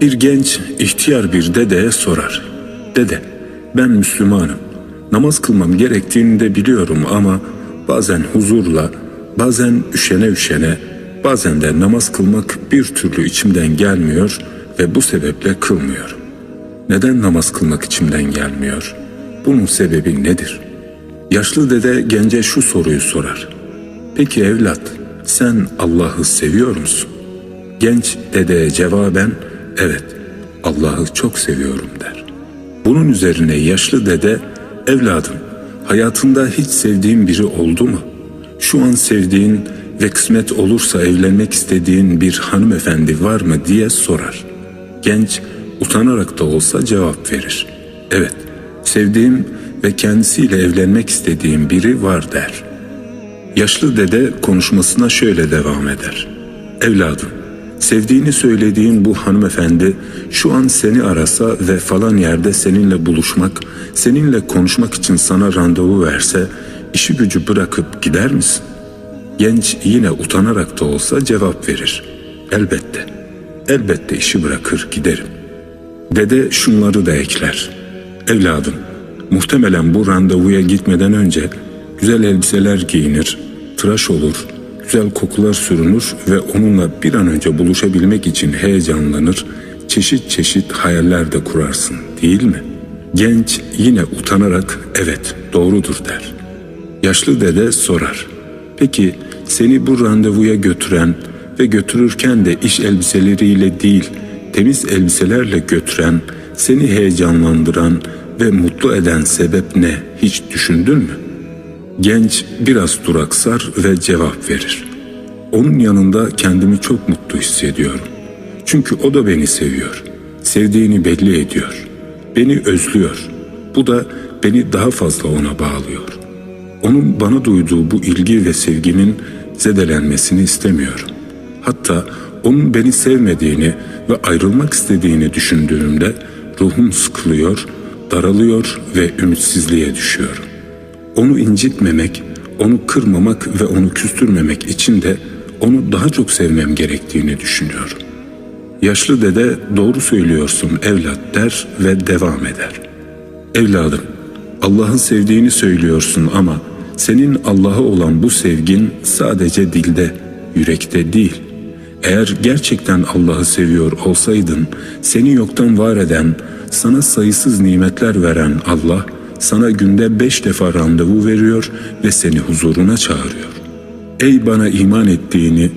Bir genç ihtiyar bir dedeye sorar. Dede, ben Müslümanım. Namaz kılmam gerektiğini de biliyorum ama bazen huzurla, bazen üşene üşene, bazen de namaz kılmak bir türlü içimden gelmiyor ve bu sebeple kılmıyorum. Neden namaz kılmak içimden gelmiyor? Bunun sebebi nedir? Yaşlı dede gence şu soruyu sorar. Peki evlat, sen Allah'ı seviyor musun? Genç dedeye cevaben evet Allah'ı çok seviyorum der. Bunun üzerine yaşlı dede evladım hayatında hiç sevdiğin biri oldu mu? Şu an sevdiğin ve kısmet olursa evlenmek istediğin bir hanımefendi var mı diye sorar. Genç utanarak da olsa cevap verir. Evet sevdiğim ve kendisiyle evlenmek istediğim biri var der. Yaşlı dede konuşmasına şöyle devam eder. Evladım, sevdiğini söylediğin bu hanımefendi şu an seni arasa ve falan yerde seninle buluşmak, seninle konuşmak için sana randevu verse, işi gücü bırakıp gider misin? Genç yine utanarak da olsa cevap verir. Elbette, elbette işi bırakır giderim. Dede şunları da ekler. Evladım, muhtemelen bu randevuya gitmeden önce güzel elbiseler giyinir, tıraş olur, güzel kokular sürünür ve onunla bir an önce buluşabilmek için heyecanlanır, çeşit çeşit hayaller de kurarsın değil mi? Genç yine utanarak evet doğrudur der. Yaşlı dede sorar. Peki seni bu randevuya götüren ve götürürken de iş elbiseleriyle değil, temiz elbiselerle götüren, seni heyecanlandıran ve mutlu eden sebep ne hiç düşündün mü? Genç biraz duraksar ve cevap verir. Onun yanında kendimi çok mutlu hissediyorum. Çünkü o da beni seviyor. Sevdiğini belli ediyor. Beni özlüyor. Bu da beni daha fazla ona bağlıyor. Onun bana duyduğu bu ilgi ve sevginin zedelenmesini istemiyorum. Hatta onun beni sevmediğini ve ayrılmak istediğini düşündüğümde ruhum sıkılıyor, daralıyor ve ümitsizliğe düşüyorum. Onu incitmemek, onu kırmamak ve onu küstürmemek için de onu daha çok sevmem gerektiğini düşünüyorum. Yaşlı dede doğru söylüyorsun evlat der ve devam eder. Evladım, Allah'ın sevdiğini söylüyorsun ama senin Allah'a olan bu sevgin sadece dilde, yürekte değil. Eğer gerçekten Allah'ı seviyor olsaydın, seni yoktan var eden, sana sayısız nimetler veren Allah, sana günde beş defa randevu veriyor ve seni huzuruna çağırıyor. Ey bana iman ettiğini,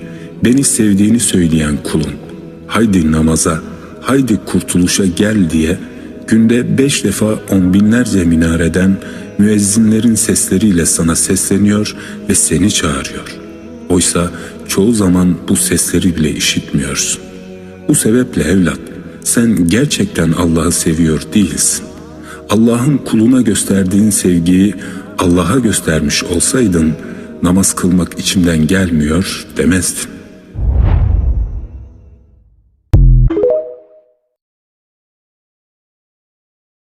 beni sevdiğini söyleyen kulum, haydi namaza, haydi kurtuluşa gel diye günde beş defa on binlerce minareden müezzinlerin sesleriyle sana sesleniyor ve seni çağırıyor. Oysa çoğu zaman bu sesleri bile işitmiyorsun. Bu sebeple evlat, sen gerçekten Allah'ı seviyor değilsin. Allah'ın kuluna gösterdiğin sevgiyi Allah'a göstermiş olsaydın namaz kılmak içimden gelmiyor demezdin.